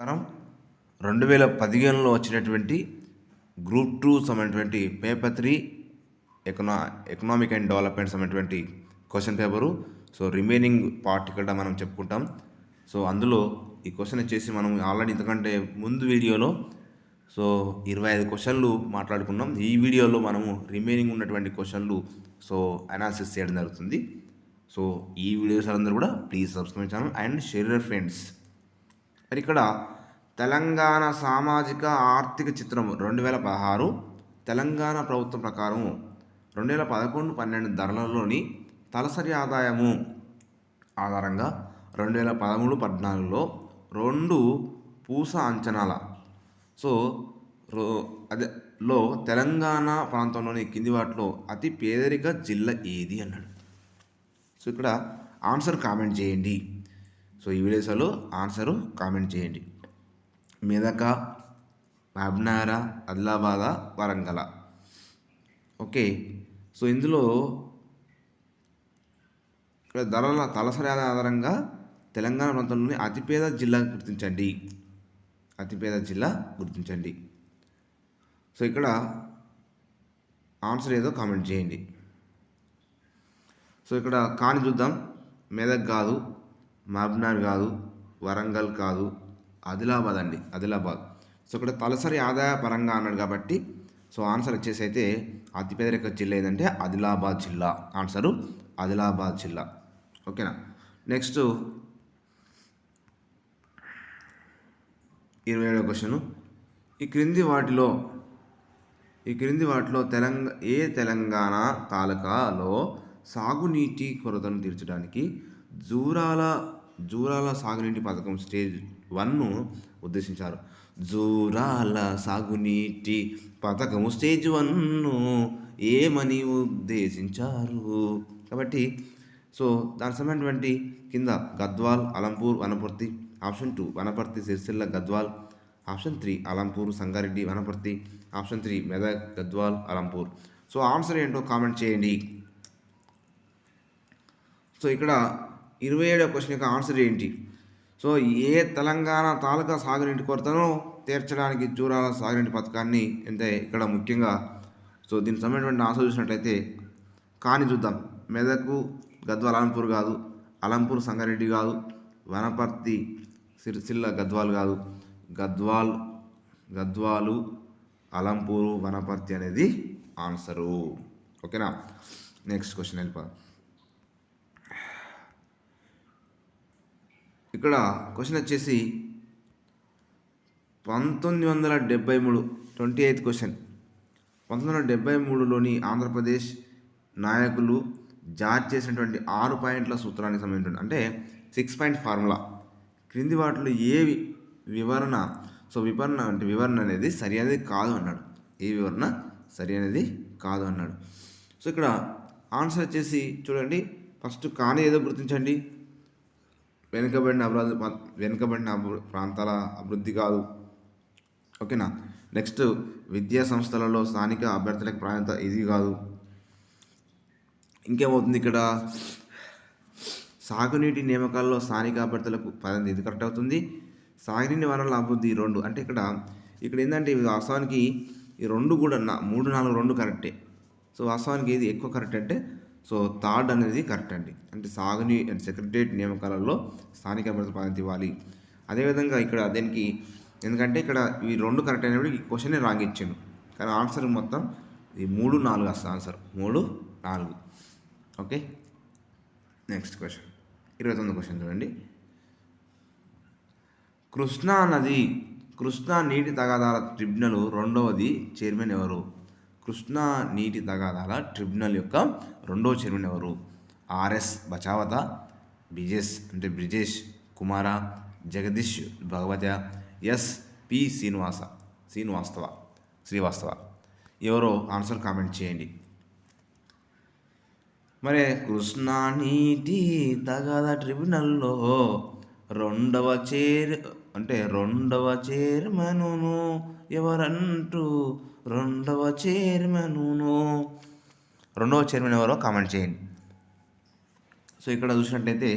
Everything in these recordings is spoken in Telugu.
ప్రకారం రెండు వేల పదిహేనులో వచ్చినటువంటి గ్రూప్ టూ సంబంధించినటువంటి పేపర్ త్రీ ఎకనా ఎకనామిక్ అండ్ డెవలప్మెంట్ సంబంధించినటువంటి question paper. So remaining part ఇక్కడ మనం చెప్పుకుంటాం. సో అందులో ఈ క్వశ్చన్ వచ్చేసి మనం ఆల్రెడీ ఇంతకంటే ముందు వీడియోలో సో ఇరవై ఐదు క్వశ్చన్లు మాట్లాడుకున్నాం. ఈ వీడియోలో మనము రిమైనింగ్ ఉన్నటువంటి క్వశ్చన్లు సో అనాలిసిస్ చేయడం జరుగుతుంది. సో ఈ వీడియోస్ అందరూ కూడా please subscribe channel and share friends. మరి ఇక్కడ తెలంగాణ సామాజిక ఆర్థిక చిత్రం రెండు వేల పదహారు తెలంగాణ ప్రభుత్వం ప్రకారం రెండు వేల పదకొండు పన్నెండు ధరలలోని తలసరి ఆదాయము ఆధారంగా రెండు వేల పదమూడు పద్నాలుగులో రెండు పూస అంచనాల. సో రో అదే లో తెలంగాణ ప్రాంతంలోని కింది వాటిలో అతి పేదరిక జిల్లా ఏది అన్నాడు. సో ఇక్కడ ఆన్సర్ కామెంట్ చేయండి. సో ఈ వీడియోస్లో ఆన్సరు కామెంట్ చేయండి. మెదక మహబ్నార ఆదిలాబాద వరంగల. ఓకే. సో ఇందులో ఇక్కడ ధరల తలసరి ఆధారంగా తెలంగాణ ప్రాంతంలోని అతిపేద జిల్లా గుర్తించండి. అతిపేద జిల్లా గుర్తించండి. సో ఇక్కడ ఆన్సర్ ఏదో కామెంట్ చేయండి. సో ఇక్కడ కాని చూద్దాం. మెదక్ కాదు. మహబ్నార్ కాదు వరంగల్ కాదు ఆదిలాబాద్ అండి ఆదిలాబాద్. సో ఇక్కడ తలసరి ఆదాయ పరంగా అన్నాడు కాబట్టి సో ఆన్సర్ వచ్చేసి అయితే అతిపేదరిక జిల్లా ఏదంటే ఆదిలాబాద్ జిల్లా. ఆన్సరు ఆదిలాబాద్ జిల్లా. ఓకేనా? నెక్స్ట్ ఇరవై ఏడవ క్వశ్చన్ ఈ క్రింది వాటిలో ఈ క్రింది వాటిలో తెలంగా ఏ తెలంగాణ తాలూకాలో సాగునీటి కొరతను తీర్చడానికి జూరాల జూరాల సాగునీటి పథకం స్టేజ్ వన్ను ఉద్దేశించారు. జూరాల సాగునీటి పథకం స్టేజ్ వన్ను ఏమని ఉద్దేశించారు? కాబట్టి సో దాని సంబంధించినటువంటి కింద Gadwal Alampur Wanaparthy option two Wanaparthy Sircilla Gadwal option three Alampur Sangareddy Wanaparthy option three Medak Gadwal Alampur. So answer ఏంటో కామెంట్ చేయండి. సో ఇక్కడ ఇరవై ఏడవ క్వశ్చన్ యొక్క ఆన్సర్ ఏంటి? సో ఏ తెలంగాణ తాలూకా సాగునీటి కొరతను తీర్చడానికి చూరాల సాగునీటి పథకాన్ని అంటే ఇక్కడ ముఖ్యంగా సో దీనికి సంబంధించిన ఆన్సర్ చూసినట్లయితే కాని చూద్దాం. మెదకు గద్వాల్ అలంపూర్ కాదు అలంపూర్ సంగారెడ్డి కాదు వనపర్తి సిరిసిల్ల గద్వాల్ కాదు. గద్వాల్ గద్వాలు అలంపూరు వనపర్తి అనేది ఆన్సరు ఓకేనా? నెక్స్ట్ క్వశ్చన్ వెళ్ళిపోదాం ఇక్కడ క్వశ్చన్ వచ్చేసి పంతొమ్మిది వందల డెబ్బై మూడు ట్వంటీ ఎయిత్ క్వశ్చన్. పంతొమ్మిది వందల డెబ్బై మూడులోని ఆంధ్రప్రదేశ్ నాయకులు జారీ చేసినటువంటి ఆరు పాయింట్ల సూత్రానికి సంబంధించిన అంటే సిక్స్ పాయింట్ ఫార్ములా. క్రింది వాటిలో ఏ వివరణ సో వివరణ అంటే వివరణ అనేది సరి అనేది కాదు అన్నాడు. ఏ వివరణ? సరి అనేది కాదు అన్నాడు. సో ఇక్కడ ఆన్సర్ వచ్చేసి చూడండి ఫస్ట్ కానీ ఏదో గుర్తించండి. వెనుకబడిన అభివృద్ధి వెనుకబడిన అభి ప్రాంతాల అభివృద్ధి కాదు. ఓకేనా? నెక్స్ట్ విద్యా సంస్థలలో స్థానిక అభ్యర్థులకు ప్రాధాన్యత ఇది కాదు. ఇంకేమవుతుంది ఇక్కడ? సాగునీటి నియామకాల్లో స్థానిక అభ్యర్థులకు ప్రాధాన్యత ఇది కరెక్ట్ అవుతుంది. సాగునీటి వనరుల అభివృద్ధి రెండు. అంటే ఇక్కడ ఇక్కడ ఏంటంటే ఇవి వాస్తవానికి ఈ రెండు కూడా నా- మూడు నాలుగు రెండు కరెక్టే. సో వాస్తవానికి ఇది ఎక్కువ కరెక్ట్ అంటే సో థర్డ్ అనేది కరెక్ట్ అండి. అంటే సాగుని అండ్ సెక్రటరియట్ నియామకాలలో స్థానిక అభ్యర్థులు ప్రాధాన్యత ఇవ్వాలి అదేవిధంగా ఇక్కడ దీనికి ఎందుకంటే ఇక్కడ ఈ రెండు కరెక్ట్ అయినప్పుడు ఈ క్వశ్చన్ రాంగ్ ఇచ్చాను. కానీ ఆన్సర్ మొత్తం ఇది మూడు నాలుగు వస్తుంది ఆన్సర్. మూడు నాలుగు. ఓకే? Next question. ఇరవై తొమ్మిది క్వశ్చన్ చూడండి. కృష్ణా నది కృష్ణా నీటి తగాదాల ట్రిబ్యునల్ రెండవది చైర్మన్ ఎవరు? కృష్ణా నీటి తగాదాల ట్రిబ్యునల్ యొక్క రెండవ చైర్మన్ ఎవరు? ఆర్ఎస్ బచావత బిజెస్ అంటే బ్రిజేష్ కుమార జగదీష్ భగవత ఎస్ పి శ్రీనివాస శ్రీనివాస్తవ శ్రీవాస్తవ. ఎవరో ఆన్సర్ కామెంట్ చేయండి. మరి కృష్ణా నీటి తగాద ట్రిబ్యునల్లో రెండవ చైర్ అంటే రెండవ చైర్మను ఎవరంటూ రెండవ చైర్మనును. రెండవ చైర్మన్ ఎవరో కామెంట్ చేయండి. సో ఇక్కడ చూసినట్టయితే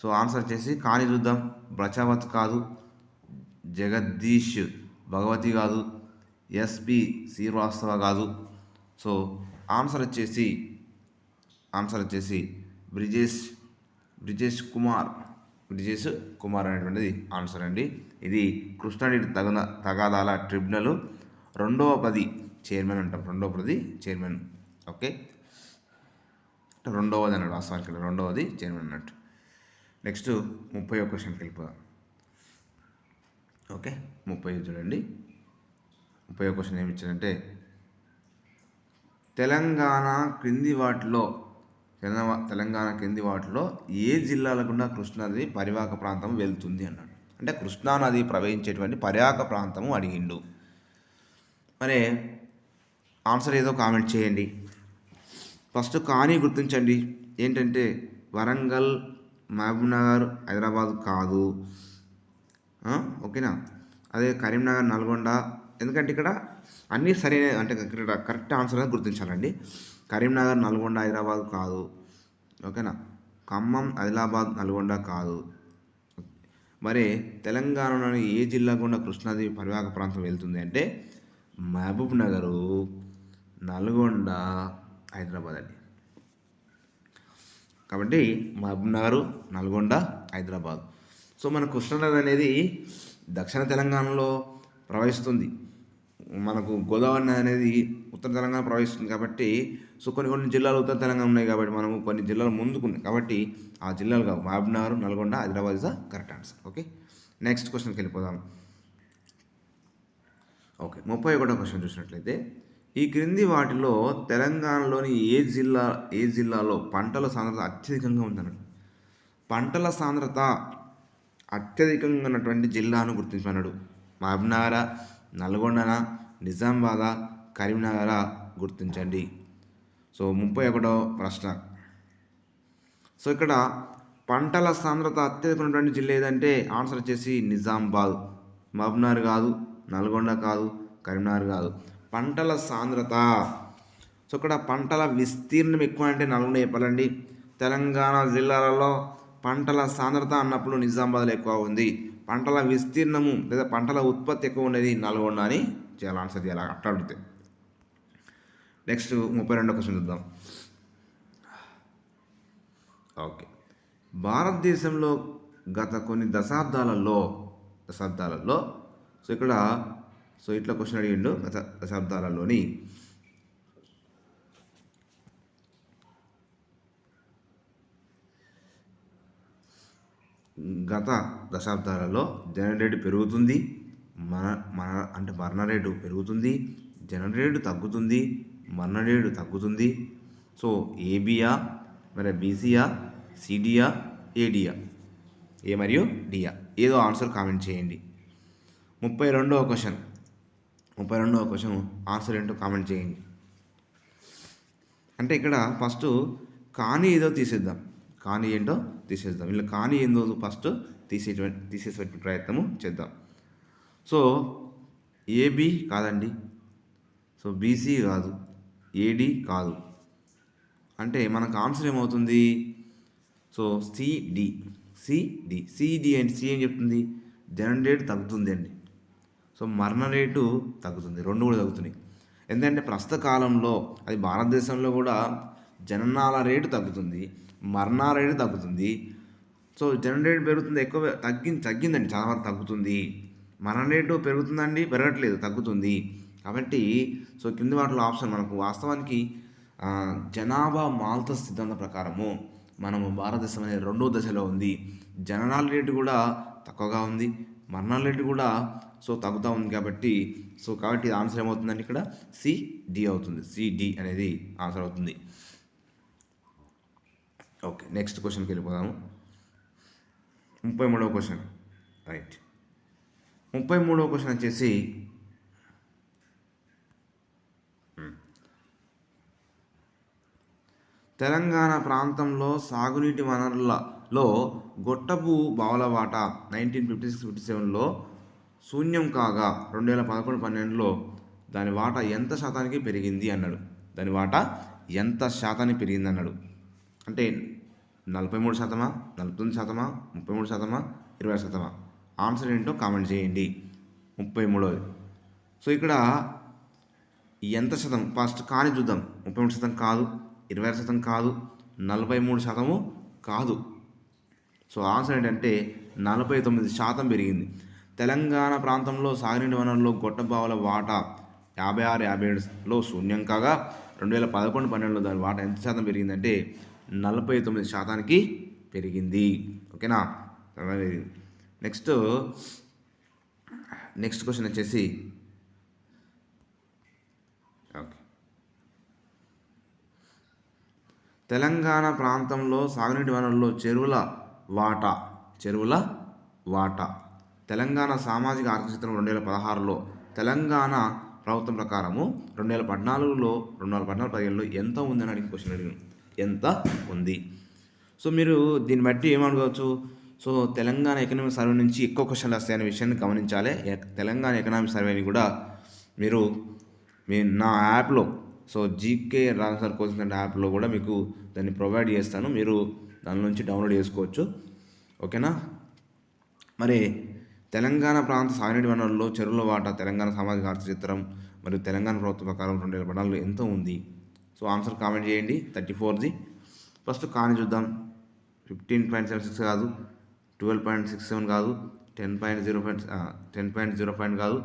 సో ఆన్సర్ వచ్చేసి కాని చూద్దాం బ్రచావత్ కాదు జగదీష్ భగవతి కాదు ఎస్పి శ్రీవాస్తవ కాదు. సో ఆన్సర్ వచ్చేసి ఆన్సర్ వచ్చేసి బ్రిజేష్ బ్రిజేష్ కుమార్ బ్రిజేష్ కుమార్ అనేటువంటిది ఆన్సర్ అండి. ఇది కృష్ణాడి తగన తగాదాల ట్రిబ్యునల్ రెండవ పది చైర్మన్ అంటాం. రెండవ పది చైర్మన్. ఓకే? రెండవది అన్నాడు వాస్తవానికి రెండవది చైర్మన్ అన్నట్టు. నెక్స్ట్ ముప్పై ఒక క్వశ్చన్కి వెళ్ళిపోదాం. ఓకే? ముప్పై చూడండి. ముప్పై ఒక క్వశ్చన్ ఏమి ఇచ్చారంటే తెలంగాణ క్రింది వాటిలో తెలంగాణ తెలంగాణ క్రింది వాటిలో ఏ జిల్లాల గుండా కృష్ణానది పరివాహక ప్రాంతం వెళ్తుంది అన్నాడు. అంటే కృష్ణానది ప్రవహించేటువంటి పరివాహక ప్రాంతము అడిగిండు. మరి ఆన్సర్ ఏదో కామెంట్ చేయండి. ఫస్ట్ కానీ గుర్తించండి. ఏంటంటే వరంగల్ మహబూబ్నగర్ హైదరాబాద్ కాదు. ఓకేనా? అదే కరీంనగర్ నల్గొండ. ఎందుకంటే ఇక్కడ అన్నీ సరైన అంటే ఇక్కడ కరెక్ట్ ఆన్సర్ అనేది గుర్తించాలండి. కరీంనగర్ నల్గొండ హైదరాబాద్ కాదు. ఓకేనా? ఖమ్మం ఆదిలాబాద్ నల్గొండ కాదు. మరి తెలంగాణలోని ఏ జిల్లా గుండా కృష్ణాది పరివాహక ప్రాంతం వెళ్తుంది అంటే మహబూబ్ నగరు నల్గొండ హైదరాబాద్ అండి. కాబట్టి మహబూబ్ నగర్ నల్గొండ హైదరాబాద్. సో మన కృష్ణానది అనేది దక్షిణ తెలంగాణలో ప్రవహిస్తుంది. మనకు గోదావరి నది అనేది ఉత్తర తెలంగాణ ప్రవహిస్తుంది కాబట్టి సో కొన్ని కొన్ని జిల్లాలు ఉత్తర తెలంగాణ ఉన్నాయి కాబట్టి మనము కొన్ని జిల్లాలు ముందుకున్నాయి. కాబట్టి ఆ జిల్లాలు కావు. Mahabub Nagar Nalgonda Hyderabad is the correct answer okay next క్వశ్చన్కి వెళ్ళిపోదాం. ఓకే ముప్పై ఒకటో క్వశ్చన్ చూసినట్లయితే ఈ క్రింది వాటిలో తెలంగాణలోని ఏ జిల్లా ఏ జిల్లాలో పంటల సాంద్రత అత్యధికంగా ఉందన్నాడు పంటల సాంద్రత అత్యధికంగా ఉన్నటువంటి జిల్లాను గుర్తించమన్నాడు. మహబ్నగర నల్గొండన నిజామాబాద్ కరీంనగర గుర్తించండి. సో ముప్పై ఒకటో ప్రశ్న. సో ఇక్కడ పంటల సాంద్రత అత్యధిక ఉన్నటువంటి జిల్లా ఏదంటే ఆన్సర్ వచ్చేసి నిజామాబాద్. మహబ్నగర్ కాదు. నల్గొండ కాదు కరీంనగర్ కాదు. పంటల సాంద్రత. సో ఇక్కడ పంటల విస్తీర్ణం ఎక్కువ అంటే నల్గొండ చెప్పాలండి. తెలంగాణ జిల్లాలలో పంటల సాంద్రత అన్నప్పుడు నిజామాబాద్లో ఎక్కువ ఉంది. పంటల విస్తీర్ణము లేదా పంటల ఉత్పత్తి ఎక్కువ ఉండేది నల్గొండ అని చేయాలి ఆన్సర్ చేయాలి. అట్లా అడిగితే. నెక్స్ట్ ముప్పై రెండో క్వశ్చన్ చూద్దాం. ఓకే. భారతదేశంలో గత కొన్ని దశాబ్దాలలో దశాబ్దాలలో సో ఇక్కడ సో ఇట్లా క్వశ్చన్ అడిగిండు గత దశాబ్దాలలోని. గత దశాబ్దాలలో జనన రేటు పెరుగుతుంది మన మన అంటే మరణ రేటు పెరుగుతుంది జనన రేటు తగ్గుతుంది మరణ రేటు తగ్గుతుంది. సో ఏబియా మరి బీసీయా సిడియా ఏడియా ఏ మరియు డియా ఏదో ఆన్సర్ కామెంట్ చేయండి. ముప్పై రెండవ క్వశ్చన్. ముప్పై రెండవ క్వశ్చన్ ఆన్సర్ ఏంటో కామెంట్ చేయండి. అంటే ఇక్కడ ఫస్ట్ కానీ ఏదో తీసేద్దాం. కానీ ఏంటో తీసేద్దాం. ఇలా కానీ ఏందో ఫస్ట్ తీసే తీసేసే ప్రయత్నము చేద్దాం. సో ఏబి కాదండి. సో బీసీ కాదు. ఏడి కాదు. అంటే మనకు ఆన్సర్ ఏమవుతుంది? So CD CD CD and C ఏం చెప్తుంది? జనరేట్ తగ్గుతుంది అండి. సో మరణ రేటు తగ్గుతుంది రెండు కూడా తగ్గుతున్నాయి. ఎందుకంటే ప్రస్తుత కాలంలో అది భారతదేశంలో కూడా జననాల రేటు తగ్గుతుంది మరణాల రేటు తగ్గుతుంది. సో జనన రేటు పెరుగుతుంది ఎక్కువ తగ్గి తగ్గిందండి చాలా వరకు తగ్గుతుంది. మరణ రేటు పెరుగుతుందండి పెరగట్లేదు తగ్గుతుంది. కాబట్టి సో కింది వాటిలో ఆప్షన్ మనకు వాస్తవానికి జనాభా మాల్త సిద్ధాంతం ప్రకారము మనము భారతదేశం అనేది రెండో దశలో ఉంది. జననాల రేటు కూడా తక్కువగా ఉంది మరణాల రేటు కూడా సో తగ్గుతూ ఉంది కాబట్టి సో కాబట్టి ఆన్సర్ ఏమవుతుందండి ఇక్కడ? సిడి అవుతుంది. సిడి అనేది ఆన్సర్ అవుతుంది. ఓకే నెక్స్ట్ క్వశ్చన్కి వెళ్ళిపోదాము. ముప్పై మూడవ క్వశ్చన్. రైట్. ముప్పై మూడవ క్వశ్చన్ వచ్చేసి తెలంగాణ ప్రాంతంలో సాగునీటి వనరులలో గొట్టపు బావుల వాటా నైన్టీన్ ఫిఫ్టీ సిక్స్ ఫిఫ్టీ సెవెన్లో శూన్యం కాగా రెండు వేల పదకొండు పన్నెండులో దాని వాటా ఎంత శాతానికి పెరిగింది అన్నాడు. దాని వాటా ఎంత శాతానికి పెరిగింది అన్నాడు. అంటే నలభై మూడు శాతమా నలభై తొమ్మిది శాతమా ముప్పై మూడు శాతమా ఇరవై శాతమా? ఆన్సర్ ఏంటో కామెంట్ చేయండి. ముప్పై మూడోది సో ఇక్కడ ఎంత శాతం? ఫస్ట్ కానీ చూద్దాం. ముప్పై మూడు శాతం కాదు ఇరవై ఆరు శాతం కాదు నలభై మూడు శాతము కాదు. సో ఆన్సర్ ఏంటంటే నలభై తొమ్మిది శాతం పెరిగింది. తెలంగాణ ప్రాంతంలో సాగునీటి వనరులు గొట్టబావుల వాటా యాభై ఆరు యాభై ఏడులో శూన్యం కాగా రెండు వేల పదకొండు పన్నెండులో దాని వాటా ఎంత శాతం పెరిగిందంటే నలభై తొమ్మిది శాతానికి పెరిగింది. ఓకేనా? నెక్స్ట్ నెక్స్ట్ క్వశ్చన్ వచ్చేసి ఓకే. తెలంగాణ ప్రాంతంలో సాగునీటి వనరుల్లో చెరువుల వాటా చెరువుల వాటా. తెలంగాణ సామాజిక ఆర్థిక చిత్రం రెండు వేల పదహారులో తెలంగాణ ప్రభుత్వం ప్రకారము రెండు వేల పద్నాలుగులో రెండు వేల పద్నాలుగు పదిహేనులో ఎంత ఉందని అడిగిన క్వశ్చన్ అడిగాను ఎంత ఉంది? సో మీరు దీన్ని బట్టి ఏమనుకోవచ్చు? సో తెలంగాణ ఎకనామిక్ సర్వే నుంచి ఎక్కువ క్వశ్చన్లు వస్తాయనే విషయాన్ని గమనించాలి. ఎ- తెలంగాణ ఎకనామిక్ సర్వేని కూడా మీరు మీ నా యాప్లో so GK Raja sir coaching centre యాప్లో కూడా మీకు దాన్ని ప్రొవైడ్ చేస్తాను. మీరు దాని నుంచి డౌన్లోడ్ చేసుకోవచ్చు. ఓకేనా? మరి తెలంగాణ ప్రాంత సాగునీటి వనరుల్లో చెరువుల వాటా తెలంగాణ సామాజిక ఆర్థిక చిత్రం మరియు తెలంగాణ ప్రభుత్వ ప్రకారం రెండు వేల పద్నాలుగులో ఎంత ఉంది. సో ఆన్సర్ కామెంట్ చేయండి. థర్టీ ఫోర్ది ఫస్ట్ కాని చూద్దాం. ఫిఫ్టీన్ పాయింట్ సెవెన్ సిక్స్ కాదు. ట్వెల్వ్ పాయింట్ సిక్స్ సెవెన్ కాదు. Ten point zero point ten point zero point కాదు.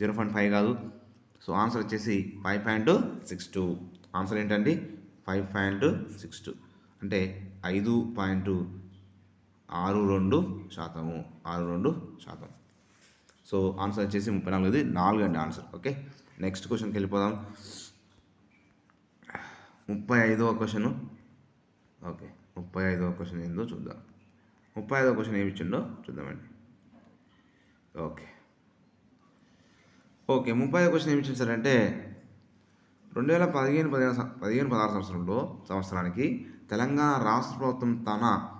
జీరో పాయింట్ ఫైవ్ కాదు. సో ఆన్సర్ వచ్చేసి five point six two. Answer ఏంటండి? Five point six two. అంటే ఐదు పాయింట్ ఆరు రెండు శాతము ఆరు రెండు శాతం. సో ఆన్సర్ వచ్చేసి ముప్పై నాలుగుది నాలుగు అండి ఆన్సర్ ఓకే? నెక్స్ట్ క్వశ్చన్కి వెళ్ళిపోదాం. ముప్పై ఐదవ క్వశ్చన్ ఓకే ముప్పై ఐదవ క్వశ్చన్ ఏందో చూద్దాం. ముప్పై ఐదవ క్వశ్చన్ ఏమి ఇచ్చిండో చూద్దామండి. ఓకే. ఓకే ముప్పై ఐదు క్వశ్చన్ ఏమి ఇచ్చింది సార్ అంటే రెండు వేల పదిహేను పదిహేను పదిహేను పదహారు సంవత్సరంలో సంవత్సరానికి తెలంగాణ రాష్ట్ర ప్రభుత్వం తన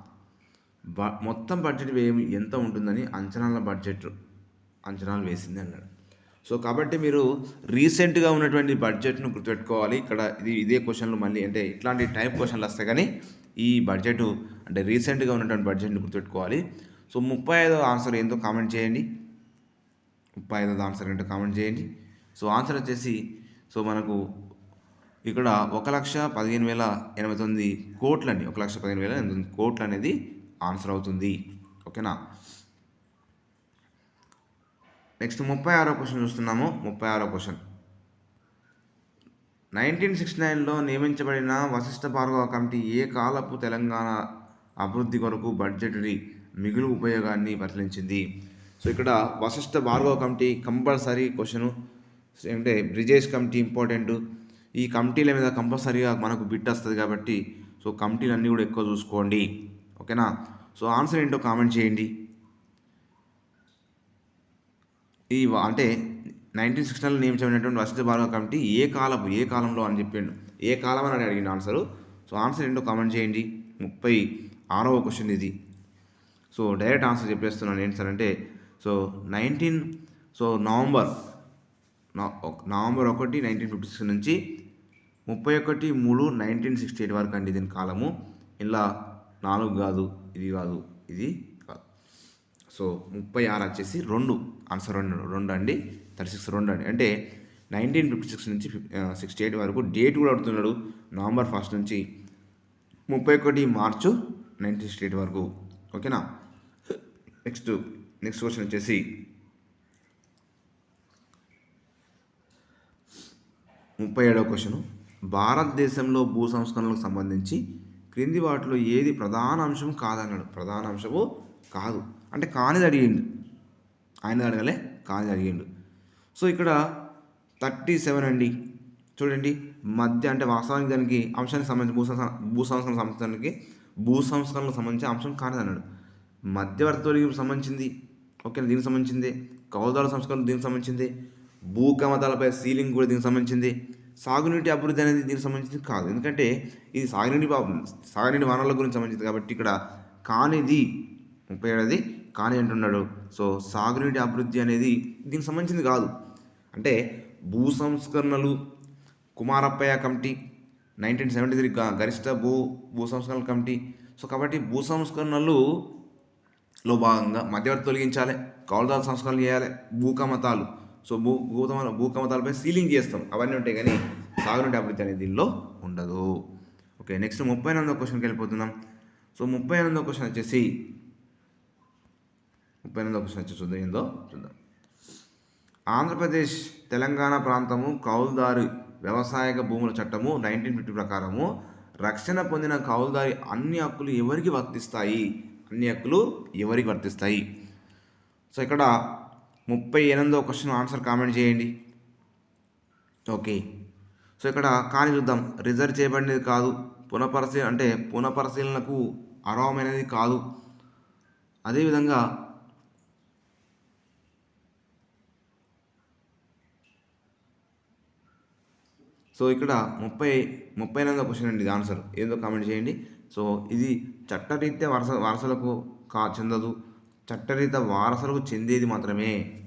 మొత్తం బడ్జెట్ వ్యయం ఎంత ఉంటుందని అంచనాల బడ్జెట్ అంచనాలు వేసింది అన్నాడు. సో కాబట్టి మీరు రీసెంట్గా ఉన్నటువంటి బడ్జెట్ను గుర్తుపెట్టుకోవాలి. ఇక్కడ ఇది ఇదే క్వశ్చన్లు మళ్ళీ అంటే ఇట్లాంటి టైప్ క్వశ్చన్లు వస్తాయి కానీ ఈ బడ్జెట్ అంటే రీసెంట్గా ఉన్నటువంటి బడ్జెట్ని గుర్తుపెట్టుకోవాలి. సో ముప్పై ఐదో ఆన్సర్ ఏందో కామెంట్ చేయండి. ముప్పై ఐదో ఆన్సర్ ఏంటో కామెంట్ చేయండి. సో ఆన్సర్ వచ్చేసి సో మనకు ఇక్కడ ఒక లక్ష పదిహేను వేల ఎనభై తొమ్మిది కోట్లు ఒక లక్ష పదిహేను వేల ఎనభై తొమ్మిది కోట్లు అనేది ఆన్సర్ అవుతుంది. ఓకేనా? నెక్స్ట్ ముప్పై ఆరో క్వశ్చన్ చూస్తున్నాము. ముప్పై ఆరో క్వశ్చన్. నైన్టీన్ సిక్స్టీ నైన్లో నియమించబడిన వశిష్ఠ భార్గవ కమిటీ ఏ కాలపు తెలంగాణ అభివృద్ధి కొరకు బడ్జెటరీ మిగులు ఉపయోగాన్ని పరిశీలించింది? సో ఇక్కడ Vashishtha Bhargava committee compulsory question. అంటే బ్రిజేష్ కమిటీ ఇంపార్టెంట్. ఈ కమిటీల మీద కంపల్సరీగా మనకు బిట్ వస్తుంది కాబట్టి సో కమిటీలన్నీ కూడా ఎక్కువ చూసుకోండి. ఓకేనా? సో ఆన్సర్ ఏంటో కామెంట్ చేయండి. ఈ అంటే నైన్టీన్ సిక్స్టీన్లో నియమించబడినటువంటి వసతి భారత కమిటీ ఏ కాలపు ఏ కాలంలో అని చెప్పిండు. ఏ కాలం అని అడిగిన ఆన్సరు. సో ఆన్సర్ ఏంటో కామెంట్ చేయండి. ముప్పై ఆరవ క్వశ్చన్ ఇది. సో డైరెక్ట్ ఆన్సర్ చెప్పేస్తున్నాను ఏంటి సార్ అంటే so nineteen so November November ఒకటి నైన్టీన్ ఫిఫ్టీ సిక్స్ నుంచి ముప్పై ఒకటి మూడు నైన్టీన్ సిక్స్టీ ఎయిట్ వరకు అండి దీని కాలము. ఇలా నాలుగు కాదు ఇది కాదు ఇది కాదు. సో ముప్పై ఆరు వచ్చేసి రెండు. ఆన్సర్ రెండు రెండు అండి. థర్టీ సిక్స్ రెండు అండి. అంటే నైన్టీన్ ఫిఫ్టీ సిక్స్ నుంచి సిక్స్టీ ఎయిట్ వరకు డేట్ కూడా అడుగుతున్నాడు నవంబర్ ఫస్ట్ నుంచి. ముప్పై ఒకటి మార్చు నైన్టీన్ సిక్స్టీ ఎయిట్ వరకు. ఓకేనా? నెక్స్ట్ నెక్స్ట్ క్వశ్చన్ వచ్చేసి ముప్పై ఏడవ క్వశ్చన్ భారతదేశంలో భూ సంస్కరణలకు సంబంధించి క్రింది వాటిలో ఏది ప్రధాన అంశం కాదన్నాడు. ప్రధాన అంశము కాదు. అంటే కానిది అడిగిండు. ఆయన అడగలే కానిది అడిగిండు. సో ఇక్కడ థర్టీ సెవెన్ అండి. చూడండి. మధ్య అంటే వాస్తవానికి దానికి అంశానికి సంబంధించి భూ సంస్కరణ భూ సంస్కరణ సంస్థానికి భూ సంస్కరణకు సంబంధించి అంశం కానిది అన్నాడు. మధ్యవర్తులకి సంబంధించింది ఓకే దీనికి సంబంధించింది. కౌదాల సంస్కరణ దీనికి సంబంధించింది. భూకమతాలపై సీలింగ్ కూడా దీనికి సంబంధించింది. సాగునీటి అభివృద్ధి అనేది దీనికి సంబంధించింది కాదు. ఎందుకంటే ఇది సాగునీటి సాగునీటి వనరుల గురించి సంబంధించింది కాబట్టి ఇక్కడ కానిది ముప్పై ఏడాది కాని అంటున్నాడు. సో సాగునీటి అభివృద్ధి అనేది దీనికి సంబంధించింది కాదు. అంటే భూ సంస్కరణలు Kumarappayya committee nineteen seventy three గరిష్ట భూ భూ సంస్కరణల కమిటీ. సో కాబట్టి భూ సంస్కరణలు లో భాగంగా మధ్యవర్తి తొలగించాలి కౌలుదారు సంస్కరణలు చేయాలి భూకమతాలు. సో భూ భూతమ భూకమతాలపై సీలింగ్ చేస్తాం. అవన్నీ ఉంటాయి కానీ సాగునీటి అభివృద్ధి అనేది దీనిలో ఉండదు. ఓకే నెక్స్ట్ ముప్పై ఎనిమిదో క్వశ్చన్కి వెళ్ళిపోతున్నాం. సో ముప్పై ఎనిమిదో క్వశ్చన్ వచ్చేసి ముప్పై ఎనిమిదో క్వశ్చన్ వచ్చి చూద్దాం ఏందో చూద్దాం. ఆంధ్రప్రదేశ్ తెలంగాణ ప్రాంతము కౌలుదారు వ్యవసాయక భూముల చట్టము నైన్టీన్ ఫిఫ్టీ ప్రకారము రక్షణ పొందిన కౌలుదారి అన్ని హక్కులు ఎవరికి వర్తిస్తాయి? అన్ని హక్కులు ఎవరికి వర్తిస్తాయి? సో ఇక్కడ ముప్పై ఎనిమిదో క్వశ్చన్ ఆన్సర్ కామెంట్ చేయండి. ఓకే సో ఇక్కడ కానీ చూద్దాం. రిజర్వ్ చేయబడినది కాదు. పునఃపరిశీ అంటే పునఃపరిశీలనకు అర్హమైనది కాదు. అదేవిధంగా సో ఇక్కడ ముప్పై ముప్పై ఎనిమిదో క్వశ్చన్ అండి ఇది ఆన్సర్ ఏదో కామెంట్ చేయండి. సో ఇది చట్టరీత్యా వరస వరసలకు కా చెందదు. చట్టరీత వారసులకు చెందేది మాత్రమే.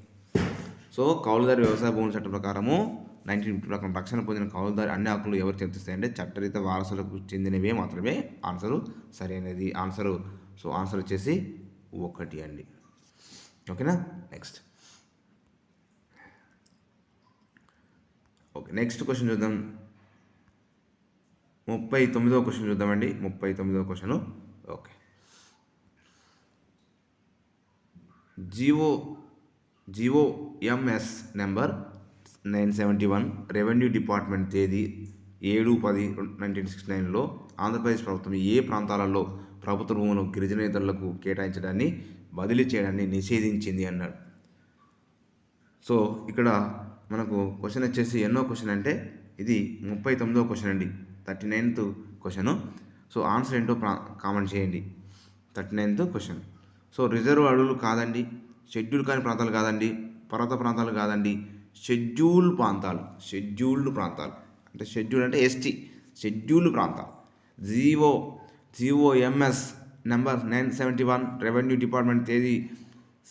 సో కౌలుదారి వ్యవసాయ భూముల చట్టం ప్రకారము నైన్టీన్ ఫిఫ్టీ ప్రకారం రక్షణ పొందిన కౌలుదారి అన్ని హక్కులు ఎవరు చెప్తాయంటే చట్టరీత వారసులకు చెందినవే మాత్రమే ఆన్సరు సరైనది ఆన్సరు. సో ఆన్సర్ వచ్చేసి ఒకటి అండి. ఓకేనా? నెక్స్ట్. ఓకే నెక్స్ట్ క్వశ్చన్ చూద్దాం. ముప్పై తొమ్మిదో క్వశ్చన్ చూద్దామండి. ముప్పై తొమ్మిదో question. Okay. GO GO MS number nine seventy one revenue department తేదీ ఏడు పది నైన్టీన్ సిక్స్టీ నైన్లో ఆంధ్రప్రదేశ్ ప్రభుత్వం ఏ ప్రాంతాలలో ప్రభుత్వ భూములు గిరిజనేతరులకు కేటాయించడాన్ని బదిలీ చేయడాన్ని నిషేధించింది అన్నాడు. సో ఇక్కడ మనకు క్వశ్చన్ వచ్చేసి ఎన్నో క్వశ్చన్ అంటే ఇది ముప్పై తొమ్మిదో క్వశ్చన్ అండి. Thirty ninth question. So answer ఏంటో ప్రా కామెంట్ చేయండి. Thirty ninth question. So reserve అడవులు కాదండి షెడ్యూల్ కాని ప్రాంతాలు కాదండి పర్వత ప్రాంతాలు కాదండి షెడ్యూల్ ప్రాంతాలు షెడ్యూల్డ్ ప్రాంతాలు. అంటే షెడ్యూల్ అంటే ఎస్టీ షెడ్యూల్డ్ ప్రాంతాలు GO GO MS number nine seventy one revenue department తేదీ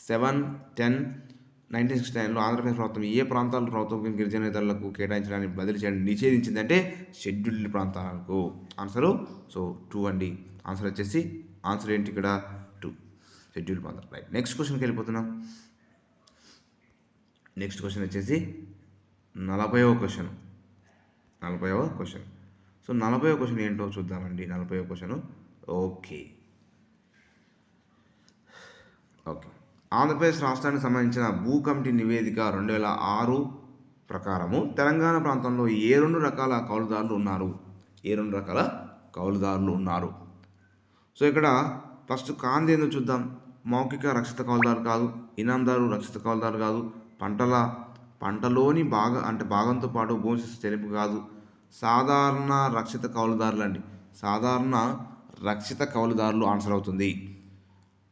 సెవెన్ టెన్ నైన్టీన్ సిక్స్టీ నైన్లో ఆంధ్రప్రదేశ్ ప్రభుత్వం ఏ ప్రాంతాల ప్రభుత్వం గిరిజనేతలకు కేటాయించడానికి బదిలీ చేయడం నిషేధించిందంటే షెడ్యూల్డ్ ప్రాంతాలకు. ఆన్సరు సో టూ అండి. ఆన్సర్ వచ్చేసి ఆన్సర్ ఏంటి ఇక్కడ? షెడ్యూల్ పొందరు రైట్ నెక్స్ట్ క్వశ్చన్కి వెళ్ళిపోతున్నాం. నెక్స్ట్ క్వశ్చన్ వచ్చేసి నలభైవ క్వశ్చన్ నలభైవ క్వశ్చన్ సో నలభైవ క్వశ్చన్ ఏంటో చూద్దామండి. నలభైవ క్వశ్చన్ ఓకే ఓకే ఆంధ్రప్రదేశ్ రాష్ట్రానికి సంబంధించిన భూ కమిటీ నివేదిక రెండు వేల ఆరు ప్రకారము తెలంగాణ ప్రాంతంలో ఏ రెండు రకాల కౌలుదారులు ఉన్నారు? ఏ రెండు రకాల కౌలుదారులు ఉన్నారు? సో ఇక్కడ ఫస్ట్ కాంతి ఏందో చూద్దాం. మౌఖిక రక్షిత కౌలుదారు కాదు ఇనాందారు రక్షిత కౌలుదారు కాదు పంటల పంటలోని భాగ అంటే భాగంతో పాటు భూమి తెలుపు కాదు సాధారణ రక్షిత కౌలుదారులు అండి. సాధారణ రక్షిత కౌలుదారులు ఆన్సర్ అవుతుంది.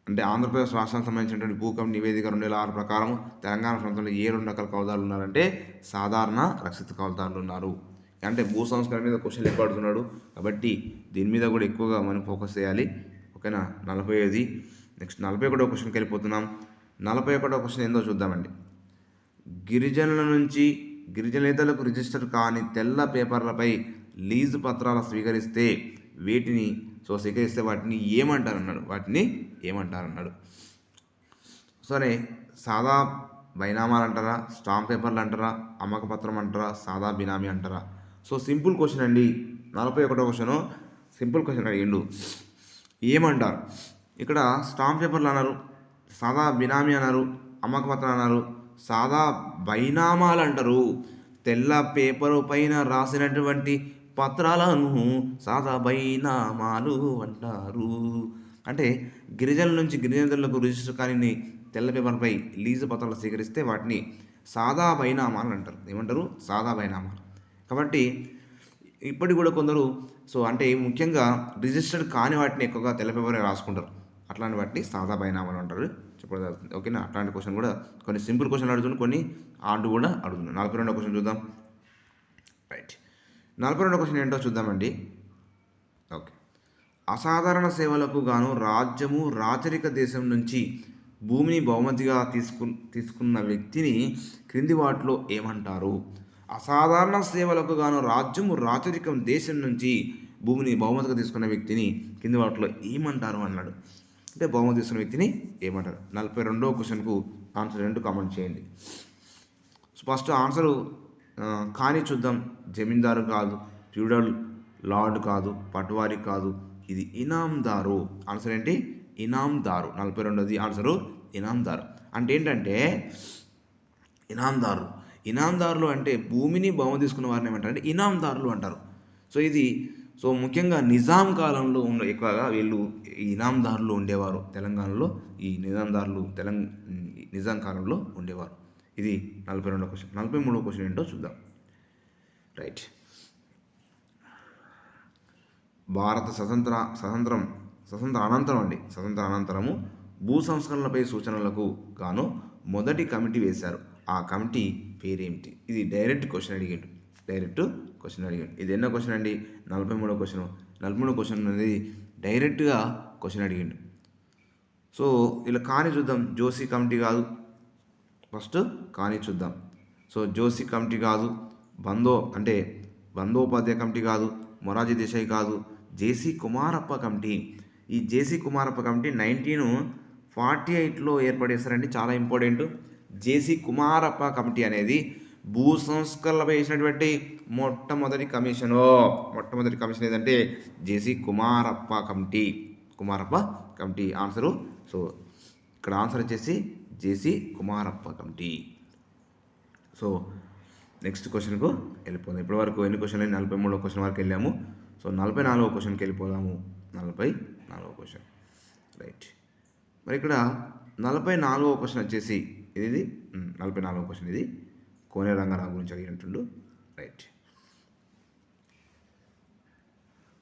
అంటే ఆంధ్రప్రదేశ్ రాష్ట్రానికి సంబంధించినటువంటి భూకం నివేదిక రెండు వేల ఆరు ప్రకారం తెలంగాణ ప్రాంతంలో ఏ రెండు రకాల కౌలుదారులు ఉన్నారంటే సాధారణ రక్షిత కౌలుదారులు ఉన్నారు. అంటే భూ సంస్కరణ మీద క్వశ్చన్ ఎక్కువ అడుగుతున్నాడు కాబట్టి దీని మీద కూడా ఎక్కువగా మనం ఫోకస్ చేయాలి. ఓకేనా? నలభై ఐదు. నెక్స్ట్ నలభై ఒకటో క్వశ్చన్కి వెళ్ళిపోతున్నాం. నలభై ఒకటో క్వశ్చన్ ఏందో చూద్దామండి. గిరిజనుల నుంచి గిరిజనేతలకు రిజిస్టర్ కాని తెల్ల పేపర్లపై లీజు పత్రాలు స్వీకరిస్తే వీటిని సో స్వీకరిస్తే వాటిని ఏమంటారు అన్నాడు వాటిని ఏమంటారు అన్నాడు సరే సాదా బైనామాలు అంటారా? స్టాంప్ పేపర్లు అంటారా? అమ్మక పత్రం అంటారా? సాదా బినామీ అంటారా? సో సింపుల్ క్వశ్చన్ అండి. నలభై ఒకటో క్వశ్చను సింపుల్ క్వశ్చన్ అడిగిండు. ఏమంటారు? ఇక్కడ స్టాంప్ పేపర్లు అన్నారు సాదా బినామీ అన్నారు అమ్మక పత్రం అన్నారు సాదా బైనామాలు అంటారు. తెల్ల పేపరు పైన రాసినటువంటి పత్రాలను సాదా బైనామాలు అంటారు. అంటే గిరిజనుల నుంచి గిరిజనులకు రిజిస్టర్ కాని తెల్ల పేపర్పై లీజు పత్రాలు స్వీకరిస్తే వాటిని సాదా బైనామాలు అంటారు. ఏమంటారు? సాదా బైనామాలు. కాబట్టి ఇప్పటికి కూడా కొందరు సో అంటే ముఖ్యంగా రిజిస్టర్డ్ కాని వాటిని ఎక్కువగా తెల్ల పేపర్ రాసుకుంటారు. అట్లాంటి వాటిని సాదా బైనామాలు అంటారు. చెప్పడం జరుగుతుంది ఓకేనా? అట్లాంటి క్వశ్చన్ కూడా కొన్ని సింపుల్ క్వశ్చన్లు అడుగుతున్నాను కొన్ని ఆర్డు కూడా అడుగుతున్నాను నలభై రెండో క్వశ్చన్ చూద్దాం. రైట్ నలభై రెండో క్వశ్చన్ ఏంటో చూద్దామండి. ఓకే అసాధారణ సేవలకు గాను రాజ్యము రాచరిక దేశం నుంచి భూమిని బహుమతిగా తీసుకు తీసుకున్న వ్యక్తిని క్రింది వాటిలో ఏమంటారు? అసాధారణ సేవలకు గాను రాజ్యము రాచరికం దేశం నుంచి భూమిని బహుమతిగా తీసుకున్న వ్యక్తిని కింది వాటిలో ఏమంటారు? అన్నాడు. అంటే బహుమతి తీసుకున్న వ్యక్తిని ఏమంటారు? నలభై రెండవ క్వశ్చన్కు ఆన్సర్ రెండు కామెంట్ చేయండి. సో ఫస్ట్ ఆన్సరు కానీ చూద్దాం. జమీందారు కాదు ఫ్యూడల్ లార్డ్ కాదు పట్వారి కాదు. ఇది ఇనాందారు ఆన్సర్ ఏంటి? ఇనాందారు నలభై రెండోది ఆన్సరు ఇనాందారు అంటే ఏంటంటే ఇనాందారు ఇనాందారులు అంటే భూమిని బహుమతి తీసుకున్న వారిని ఏమంటారు? అంటే ఇనాందారులు అంటారు. సో ఇది సో ముఖ్యంగా నిజాం కాలంలో ఉన్న ఎక్కువగా వీళ్ళు ఇనాందారులు ఉండేవారు తెలంగాణలో ఈ నిజాందారులు తెలంగ నిజాం కాలంలో ఉండేవారు. ఇది నలభై రెండో క్వశ్చన్ నలభై మూడో క్వశ్చన్ ఏంటో చూద్దాం. రైట్ భారత స్వతంత్ర స్వతంత్రం స్వతంత్ర అనంతరం అండి. స్వతంత్ర అనంతరము భూ సంస్కరణలపై సూచనలకు గాను మొదటి కమిటీ వేశారు. ఆ కమిటీ పేరేమిటి? ఇది డైరెక్ట్ క్వశ్చన్ అడిగాడు డైరెక్ట్ క్వశ్చన్ అడిగాడు. ఇది ఎన్నో క్వశ్చన్ అండి? నలభై మూడో క్వశ్చన్. నలభై మూడో క్వశ్చన్ అనేది డైరెక్ట్గా క్వశ్చన్ అడిగిండు. సో ఇలా కానీ చూద్దాం. జోషి కమిటీ కాదు. ఫస్ట్ కానీ చూద్దాం. సో జోషి కమిటీ కాదు. బందో అంటే బందోపాధ్యాయ కమిటీ కాదు. మొరాజీ దేశాయ్ కాదు. JC Kumarappa committee. ఈ JC Kumarappa committee nineteen forty ఎయిట్లో ఏర్పడేశారండి. చాలా ఇంపార్టెంట్. జేసీ కుమారప్ప కమిటీ అనేది భూ సంస్కరణలపై వేసినటువంటి మొట్టమొదటి కమిషను. మొట్టమొదటి కమిషన్ ఏదంటే JC Kumarappa committee. Kumarappa committee answer. So ఇక్కడ ఆన్సర్ వచ్చేసి JC Kumarappa committee. So next క్వశ్చన్కు వెళ్ళిపోదాం. ఇప్పటి వరకు ఎన్ని క్వశ్చన్లు నలభై మూడో క్వశ్చన్ వరకు వెళ్ళాము. సో నలభై నాలుగో క్వశ్చన్కి వెళ్ళిపోదాము. నలభై నాలుగో క్వశ్చన్. రైట్. మరి ఇక్కడ నలభై నాలుగో క్వశ్చన్ వచ్చేసి ఇది నలభై నాలుగో క్వశ్చన్ ఇది. కోనే రంగారావు గురించి అడిగినట్టుండు. రైట్.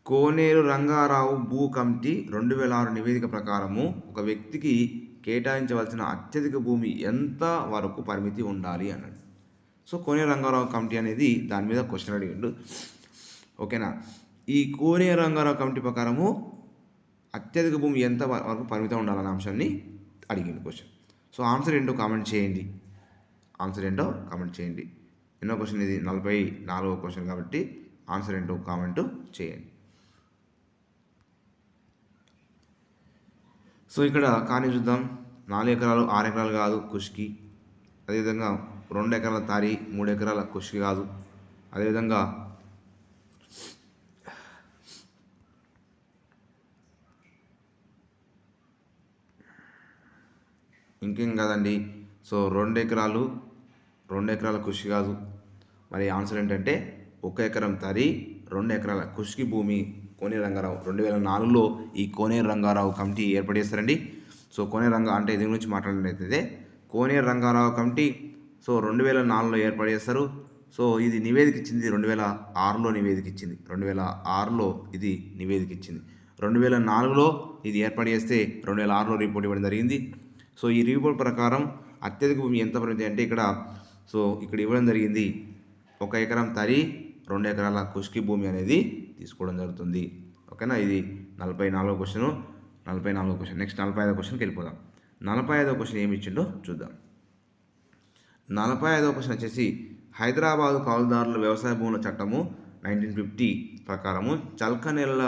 కోనేరు రంగారావు భూ కమిటీ రెండు వేల ఆరు నివేదిక ప్రకారము ఒక వ్యక్తికి కేటాయించవలసిన అత్యధిక భూమి ఎంత వరకు పరిమితి ఉండాలి అన్నాడు. సో కోనేరు రంగారావు కమిటీ అనేది దాని మీద క్వశ్చన్ అడిగిండు. ఓకేనా? ఈ కోనేరు రంగారావు కమిటీ ప్రకారము అత్యధిక భూమి ఎంత వరకు పరిమితం ఉండాలనే అంశాన్ని అడిగింది క్వశ్చన్. సో ఆన్సర్ ఏంటో కామెంట్ చేయండి. ఆన్సర్ ఏంటో కామెంట్ చేయండి. ఎన్నో క్వశ్చన్ ఇది? నలభై నాలుగో క్వశ్చన్ కాబట్టి ఆన్సర్ ఏంటో కామెంట్ చేయండి. సో ఇక్కడ కానీ చూద్దాం. నాలుగు ఎకరాలు ఆరు ఎకరాలు కాదు కుష్కి. అదేవిధంగా రెండు ఎకరాల తారి మూడు ఎకరాల కుష్కి కాదు. అదేవిధంగా ఇంకేం కాదండి? సో రెండు ఎకరాలు రెండు ఎకరాల కృషి కాదు. మరి ఆన్సర్ ఏంటంటే ఒక ఎకరం తరి రెండు ఎకరాల కృషికి భూమి కోనే రంగారావు. రెండు వేల నాలుగులో ఈ కోనే రంగారావు కమిటీ ఏర్పడేస్తారండి సో కోనే రంగ అంటే దీని గురించి మాట్లాడినట్లయితే కోనే రంగారావు కమిటీ సో రెండు వేల నాలుగులో ఏర్పడేస్తారు సో ఇది నివేదిక ఇచ్చింది రెండు వేల ఆరులో నివేదిక ఇచ్చింది. రెండు వేల ఆరులో ఇది నివేదిక ఇచ్చింది. రెండు వేల నాలుగులో ఇది ఏర్పాటు చేస్తే రెండు వేల ఆరులో రిపోర్ట్ ఇవ్వడం జరిగింది. సో ఈ రిపోర్ట్ ప్రకారం అత్యధిక భూమి ఎంత పరిమితి అంటే ఇక్కడ సో ఇక్కడ ఇవ్వడం జరిగింది ఒక ఎకరం తరి రెండు ఎకరాల కుష్కి భూమి అనేది తీసుకోవడం జరుగుతుంది. ఓకేనా? ఇది నలభై నాలుగో క్వశ్చన్. నలభై నాలుగో క్వశ్చన్. నెక్స్ట్ నలభై ఐదో క్వశ్చన్కి వెళ్ళిపోదాం. నలభై ఐదో క్వశ్చన్ ఏమి ఇచ్చిండో చూద్దాం. నలభై ఐదో క్వశ్చన్ వచ్చేసి హైదరాబాదు కౌలుదారుల వ్యవసాయ భూముల చట్టము నైన్టీన్ ఫిఫ్టీ ప్రకారము చల్క నెలల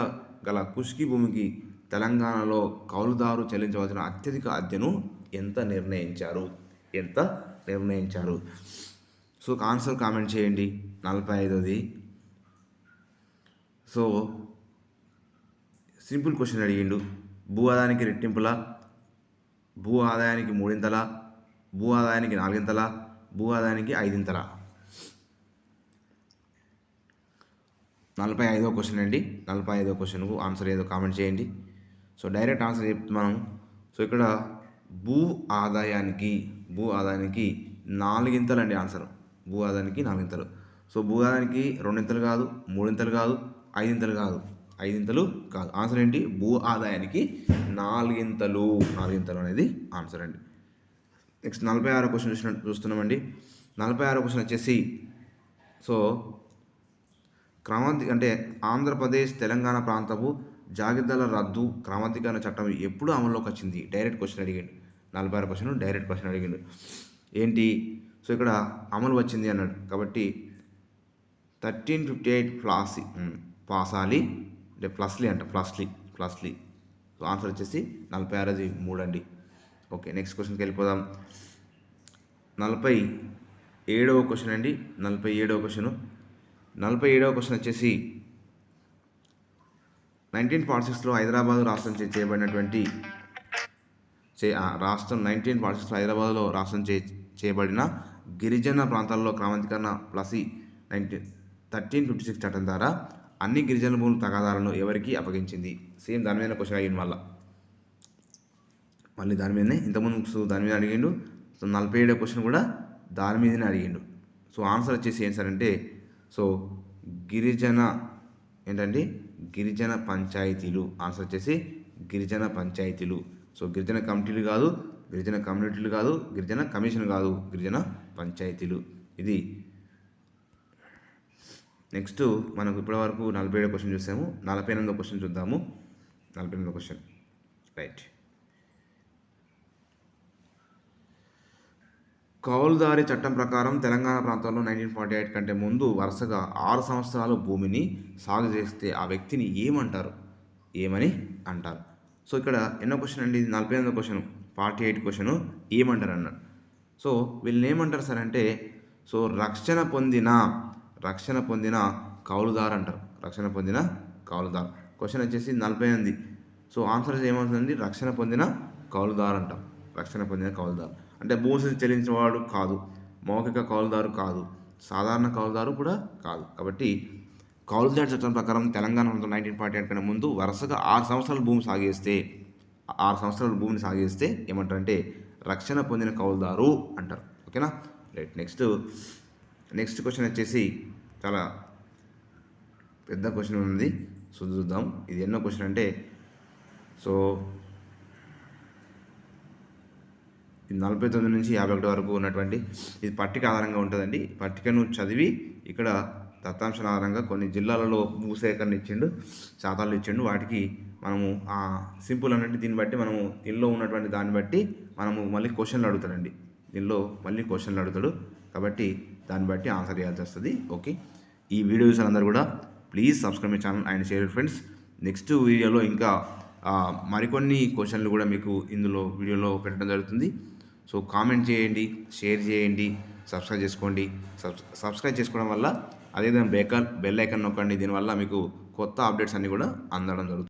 గల కుష్కి భూమికి తెలంగాణలో కౌలుదారు చెల్లించవలసిన అత్యధిక అద్దెను ఎంత నిర్ణయించారు? ఎంత నిర్ణయించారు? సో ఆన్సర్ కామెంట్ చేయండి. నలభై ఐదోది సో సింపుల్ క్వశ్చన్ అడిగిండు. భూ ఆదాయానికి రెట్టింపులా? భూ ఆదాయానికి మూడింతలా? భూ ఆదాయానికి నాలుగింతలా? భూ ఆదాయానికి ఐదింతలా? నలభై ఐదో క్వశ్చన్ అండి. నలభై ఐదో క్వశ్చన్కు ఆన్సర్ ఏదో కామెంట్ చేయండి. సో డైరెక్ట్ ఆన్సర్ చెప్తున్నాను సో ఇక్కడ భూ ఆదాయానికి భూ ఆదాయానికి నాలుగింతలు అండి ఆన్సర్. భూ ఆదాయానికి నాలుగింతలు. సో భూ ఆదాయానికి రెండింతలు కాదు మూడింతలు కాదు ఐదింతలు కాదు. ఐదింతలు కాదు. ఆన్సర్ ఏంటి? భూ ఆదాయానికి నాలుగింతలు. నాలుగింతలు అనేది ఆన్సర్ అండి. నెక్స్ట్ నలభై ఆరో క్వశ్చన్ చూసినట్టు చూస్తున్నామండి. నలభై ఆరో క్వశ్చన్ వచ్చేసి సో క్రమాంతి అంటే ఆంధ్రప్రదేశ్ తెలంగాణ ప్రాంతపు జాగ్రత్తల రద్దు క్రమాంతీకరణ చట్టం ఎప్పుడు అమల్లోకి వచ్చింది? డైరెక్ట్ క్వశ్చన్ అడిగాడు. నలభై ఆరు క్వశ్చన్ డైరెక్ట్ క్వశ్చన్ అడిగాడు. ఏంటి? సో ఇక్కడ అమలు వచ్చింది అన్నాడు. కాబట్టి థర్టీన్ ఫిఫ్టీ ఎయిట్ ఫ్లాసి ఉమ్, పాసాలి అంటే ప్లస్లీ అంట ప్లస్లీ ప్లస్లీ సో ఆన్సర్ వచ్చేసి నలభై ఆరుది మూడు అండి. ఓకే నెక్స్ట్ క్వశ్చన్కి వెళ్ళిపోదాం. నలభై ఏడవ క్వశ్చన్ అండి. నలభై ఏడవ క్వశ్చన్. నలభై ఏడవ క్వశ్చన్ వచ్చేసి నైన్టీన్ ఫార్టీ సిక్స్లో హైదరాబాద్ రాష్ట్రం చే- చేయబడినటువంటి చే రాష్ట్రం నైన్టీన్ ఫార్టీ సిక్స్లో హైదరాబాద్లో రాష్ట్రం చే చేయబడిన గిరిజన ప్రాంతాల్లో క్రమబద్ధీకరణ plus nineteen thirteen fifty six చట్టం ద్వారా అన్ని గిరిజన భూముల తగాదాలను ఎవరికి అప్పగించింది. సేమ్ దాని మీద క్వశ్చన్ అయ్యింది మళ్ళీ. మళ్ళీ దాని మీదనే ఇంతకుముందు సో దాని మీద అడిగిండు సో నలభై ఏడో క్వశ్చన్ కూడా దాని మీదనే అడిగిండు. సో ఆన్సర్ వచ్చేసి ఏం సార్ అంటే సో గిరిజన ఏంటంటే గిరిజన పంచాయతీలు ఆన్సర్ వచ్చేసి గిరిజన పంచాయతీలు. సో గిరిజన కమిటీలు కాదు గిరిజన కమ్యూనిటీలు కాదు గిరిజన కమిషన్ కాదు గిరిజన పంచాయతీలు. ఇది నెక్స్ట్ మనకు ఇప్పటివరకు నలభై ఏడో క్వశ్చన్ చూసాము. నలభై ఎనిమిదో క్వశ్చన్ చూద్దాము. నలభై ఎనిమిదో క్వశ్చన్. రైట్. కౌలుదారి చట్టం ప్రకారం తెలంగాణ ప్రాంతంలో నైన్టీన్ ఫార్టీ ఎయిట్ కంటే ముందు వరుసగా ఆరు సంవత్సరాలు భూమిని సాగు చేస్తే ఆ వ్యక్తిని ఏమంటారు? ఏమని అంటారు? సో ఇక్కడ ఎన్నో క్వశ్చన్ అండి. ఇది నలభై ఎనిమిదో క్వశ్చన్ ఫార్టీ ఎయిట్ క్వశ్చన్ ఏమంటారు అన్నాడు సో వీళ్ళని ఏమంటారు సార్ అంటే సో రక్షణ పొందిన రక్షణ పొందిన కౌలుదారు అంటారు. రక్షణ పొందిన కౌలుదారు. క్వశ్చన్ వచ్చేసి నలభై ఎనిమిది. సో ఆన్సర్ ఏమవుతుందండి? రక్షణ పొందిన కౌలుదారు అంటాం. రక్షణ పొందిన కౌలుదారు. అంటే భూమి చెల్లించేవాడు కాదు. మౌఖిక కౌలుదారు కాదు. సాధారణ కౌలుదారు కూడా కాదు. కాబట్టి కౌలుదారు చట్టం ప్రకారం తెలంగాణ నైన్టీన్ ఫార్టీ ఎయిట్ కన్నా ముందు వరుసగా ఆరు సంవత్సరాల భూమి సాగేస్తే ఆరు సంవత్సరాల భూమిని సాగేస్తే ఏమంటారంటే రక్షణ పొందిన కౌలుదారు అంటారు. ఓకేనా? రైట్. నెక్స్ట్ నెక్స్ట్ క్వశ్చన్ వచ్చేసి చాలా పెద్ద క్వశ్చన్ ఉంది సో చూద్దాం. ఇది ఎన్నో క్వశ్చన్ అంటే సో ఇది నలభై తొమ్మిది నుంచి యాభై ఒకటి వరకు ఉన్నటువంటి ఇది పట్టిక ఆధారంగా ఉంటుందండి. పట్టికను చదివి ఇక్కడ దత్తాంశాల ఆధారంగా కొన్ని జిల్లాలలో భూసేకరణ ఇచ్చిండు శాతాలు ఇచ్చిండు. వాటికి మనము ఆ సింపుల్ అన్నట్టు దీన్ని బట్టి మనము దీనిలో ఉన్నటువంటి దాన్ని బట్టి మనము మళ్ళీ క్వశ్చన్లు అడుగుతాడండి. దీనిలో మళ్ళీ క్వశ్చన్లు అడుగుతాడు. కాబట్టి దాన్ని బట్టి ఆన్సర్ చేయాల్సి వస్తుంది. ఓకే? ఈ వీడియో చూసిన అందరూ కూడా please subscribe my channel and share friends. Next వీడియోలో ఇంకా మరికొన్ని క్వశ్చన్లు కూడా మీకు ఇందులో వీడియోలో పెట్టడం జరుగుతుంది. సో కామెంట్ చేయండి షేర్ చేయండి సబ్స్క్రైబ్ చేసుకోండి. సబ్ సబ్స్క్రైబ్ చేసుకోవడం వల్ల అదేవిధంగా బేకన్ బెల్ ఐకాన్ నొక్కండి. దీనివల్ల మీకు కొత్త అప్డేట్స్ అన్నీ కూడా అందడం జరుగుతుంది.